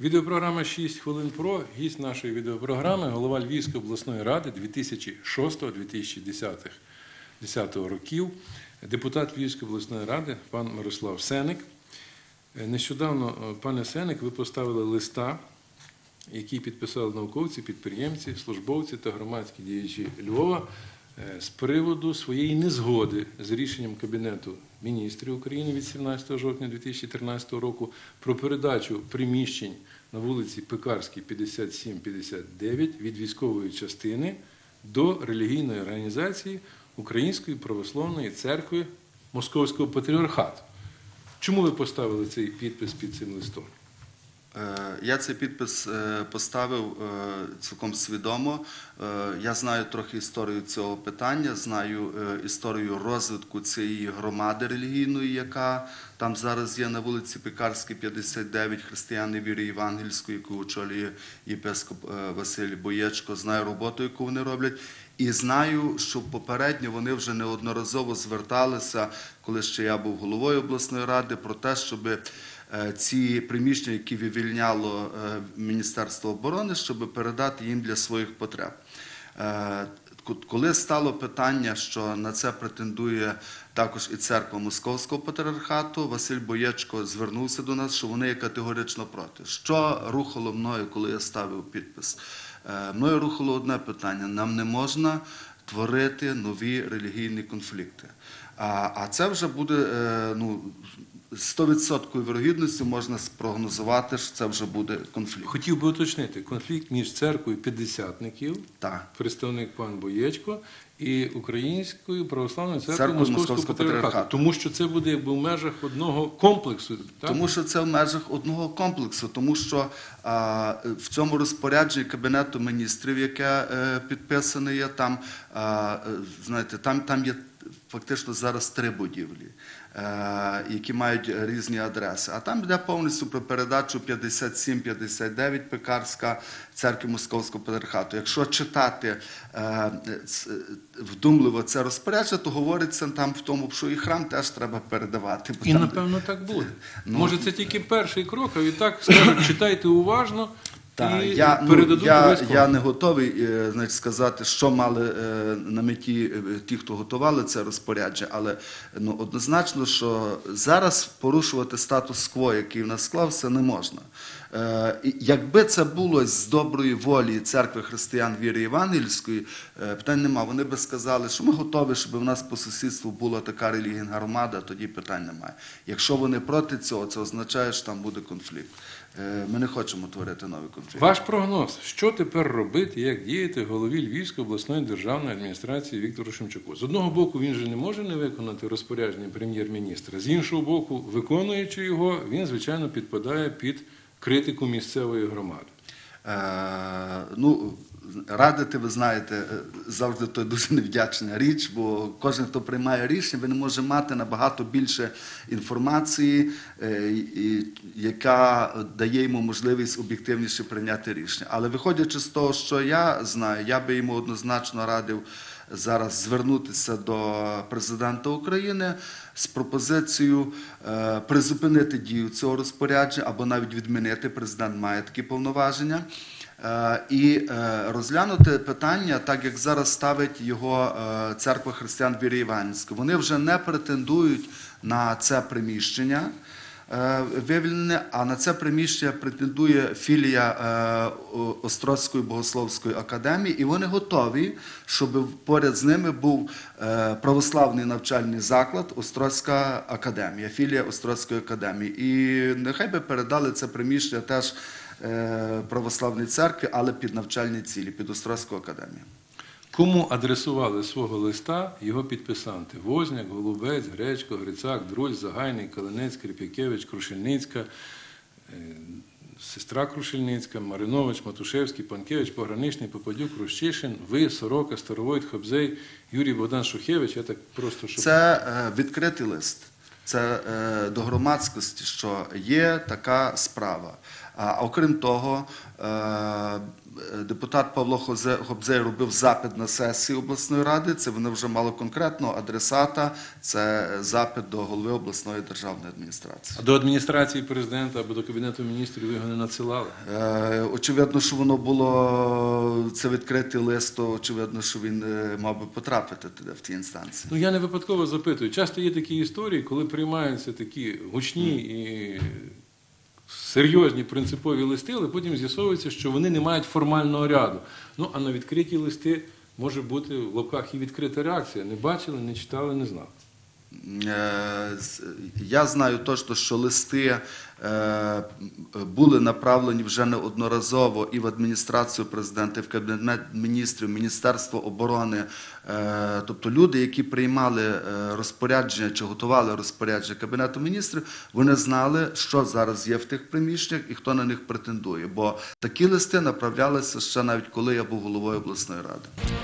Відеопрограма 6 хвилин про. Гість нашої відеопрограми, голова Львівської обласної ради 2006-2010 років, депутат Львівської обласної ради пан Мирослав Сеник. Е, Нещодавно, е, пане Сеник, ви поставили листа, який підписали науковці, підприємці, службовці та громадські діячі Львова з приводу своєї незгоди з рішенням Кабінету міністрів України від 17 жовтня 2013 року про передачу приміщень на вулиці Пекарській 57-59 від військової частини до релігійної організації Української православної церкви Московського патріархату. Чому ви поставили цей підпис під цим листом? Е, Я цей підпис е, поставив е, цілком свідомо. Я знаю трохи історію цього питання, знаю історію розвитку цієї громади релігійної, яка там зараз є на вулиці Пекарській, 59, християни віри Євангельської, яку очолює єпископ Василь Боєчко. Знаю роботу, яку вони роблять. І знаю, що попередньо вони вже неодноразово зверталися, коли ще я був головою обласної ради, про те, щоби ці приміщення, які вивільняло е, Міністерство оборони, щоб передати їм для своїх потреб. Е, Коли стало питання, що на це претендує також і церква Московського патріархату, Василь Боєчко звернувся до нас, що вони категорично проти. Що рухало мною, коли я ставив підпис? Е, Мною рухало одне питання: нам не можна творити нові релігійні конфлікти. А, це вже буде е, ну, 100% вірогідністю можна спрогнозувати, що це вже буде конфлікт. Хотів би уточнити конфлікт між церквою п'ятдесятників, Так. представник пан Боєчко, і Українською православною церквою Церквою Московського Московського патріархату. патріархату. Тому що це буде якби в межах одного комплексу. Так? Тому що це в межах одного комплексу, тому що а, в цьому розпорядженні Кабінету міністрів, яке е, підписане є, там, а, е, знаєте, там, там є фактично зараз три будівлі, е, які мають різні адреси. А там йде повністю про передачу 57-59 Пекарська церкви Московського патріархату. Якщо читати е, вдумливо це розпорядження, то говориться там в тому, що і храм теж треба передавати. І там- напевно так буде. Ну, Може, це тільки перший крок, а відтак скажуть, читайте уважно Так, і я, ну, я, весь я не готовий е, значить, сказати, що мали е, на меті е, ті, хто готували це розпорядження, але ну, однозначно, що зараз порушувати статус-кво, який в нас склався, не можна. Е, Якби це було з доброї волі церкви християн віри Євангельської, е, питань нема. Вони би сказали, що ми готові, щоб в нас по сусідству була така релігійна громада, тоді питань немає. Якщо вони проти цього, це означає, що там буде конфлікт. Е, Ми не хочемо творити новий конфлікти. Ваш прогноз, що тепер робити, як діяти голові Львівської обласної державної адміністрації Віктору Шемчуку? З одного боку, він же не може не виконати розпорядження прем'єр-міністра, з іншого боку, виконуючи його, він, звичайно, підпадає під критику місцевої громади. Е, ну, радити, ви знаєте, е, завжди то дуже невдячна річ, бо кожен, хто приймає рішення, він може мати набагато більше інформації, е, яка дає йому можливість об'єктивніше прийняти рішення. Але виходячи з того, що я знаю, я би йому однозначно радив зараз звернутися до президента України з пропозицією е, призупинити дію цього розпорядження або навіть відмінити. Президент має такі повноваження. Е, І е, розглянути питання, так як зараз ставить його е, церква християн віри Іванської. Вони вже не претендують на це приміщення вивільнене, а на це приміщення претендує філія Острозької богословської академії, і вони готові, щоб поряд з ними був православний навчальний заклад Острозька академія, філія Острозької академії. І нехай би передали це приміщення теж е, православній церкві, але під навчальні цілі, під Острозьку академію. Кому адресували свого листа його підписанти? Возняк, Голубець, Гречко, Грицак, Друль, Загайний, Калинець, Кріп'якевич, Крушельницька, е, сестра Крушельницька, Маринович, Матушевський, Панкевич, Пограничний, Попадюк, Рущишин, ви, Сорока, Старовойт, Хобзей, Юрій Богдан Шухевич. Я так просто, щоб Це е, відкритий лист. Це до громадськості, що є така справа. А окрім того, е, депутат Павло Гобзей робив запит на сесії обласної ради. Це вони вже мало конкретного адресата. Це запит до голови обласної державної адміністрації. А до адміністрації президента або до кабінету міністрів ви його не надсилали? Е, Очевидно, що воно було це відкритий лист, то очевидно, що він е, мав би потрапити туди в ті інстанції. Ну я не випадково запитую. Часто є такі історії, коли приймаються такі гучні і серйозні принципові листи, але потім з'ясовується, що вони не мають формального ряду. Ну а на відкриті листи може бути в лапках і відкрита реакція. Не бачили, не читали, не знали. Е, Я знаю точно, що листи е, були направлені вже неодноразово і в адміністрацію президента, і в кабінет міністрів, Міністерство оборони. Е, Тобто люди, які приймали розпорядження чи готували розпорядження Кабінету міністрів, вони знали, що зараз є в тих приміщеннях і хто на них претендує. Бо такі листи направлялися ще навіть коли я був головою обласної ради.